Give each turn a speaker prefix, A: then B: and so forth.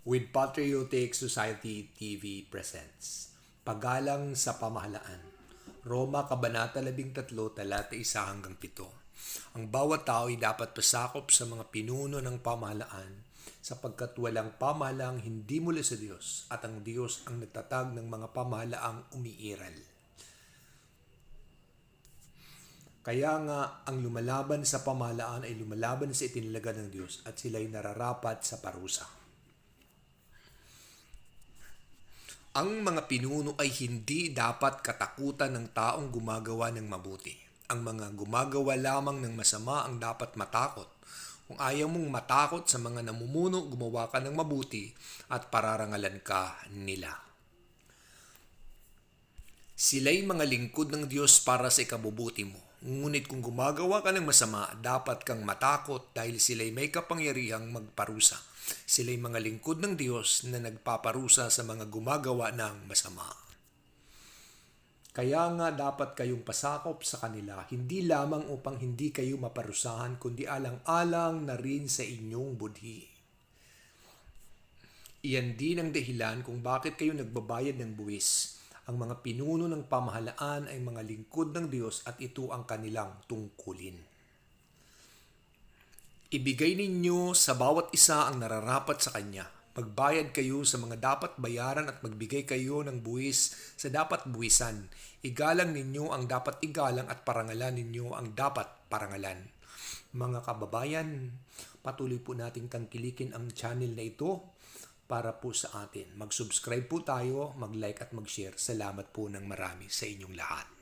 A: with Patriotic Society TV presents Pagalang sa Pamahalaan Roma Kabanata 13 talata 1 hanggang 7 Ang bawat tao ay dapat pasakop sa mga pinuno ng pamahalaan sapagkat walang pamahalaang hindi mula sa Diyos at ang Diyos ang nagtatag ng mga pamahalaang umiiral. Kaya nga, ang lumalaban sa pamahalaan ay lumalaban sa itinalaga ng Diyos at sila'y nararapat sa parusa. Ang mga pinuno ay hindi dapat katakutan ng taong gumagawa ng mabuti. Ang mga gumagawa lamang ng masama ang dapat matakot. Kung ayaw mong matakot sa mga namumuno, gumawa ka ng mabuti at pararangalan ka nila. Sila'y mga lingkod ng Diyos para sa ikabubuti mo. Ngunit kung gumagawa ka ng masama, dapat kang matakot dahil sila'y may kapangyarihang magparusa. Sila'y mga lingkod ng Diyos na nagpaparusa sa mga gumagawa ng masama. Kaya nga dapat kayong pasakop sa kanila, hindi lamang upang hindi kayo maparusahan, kundi alang-alang na rin sa inyong budhi. Iyan din ang dahilan kung bakit kayo nagbabayad ng buwis. Ang mga pinuno ng pamahalaan ay mga lingkod ng Diyos at ito ang kanilang tungkulin. Ibigay ninyo sa bawat isa ang nararapat sa Kanya. Magbayad kayo sa mga dapat bayaran at magbigay kayo ng buwis sa dapat buwisan. Igalang ninyo ang dapat igalang at parangalan ninyo ang dapat parangalan. Mga kababayan, patuloy po nating tangkilikin ang channel na ito para po sa atin. Mag-subscribe po tayo, mag-like at mag-share. Salamat po ng marami sa inyong lahat.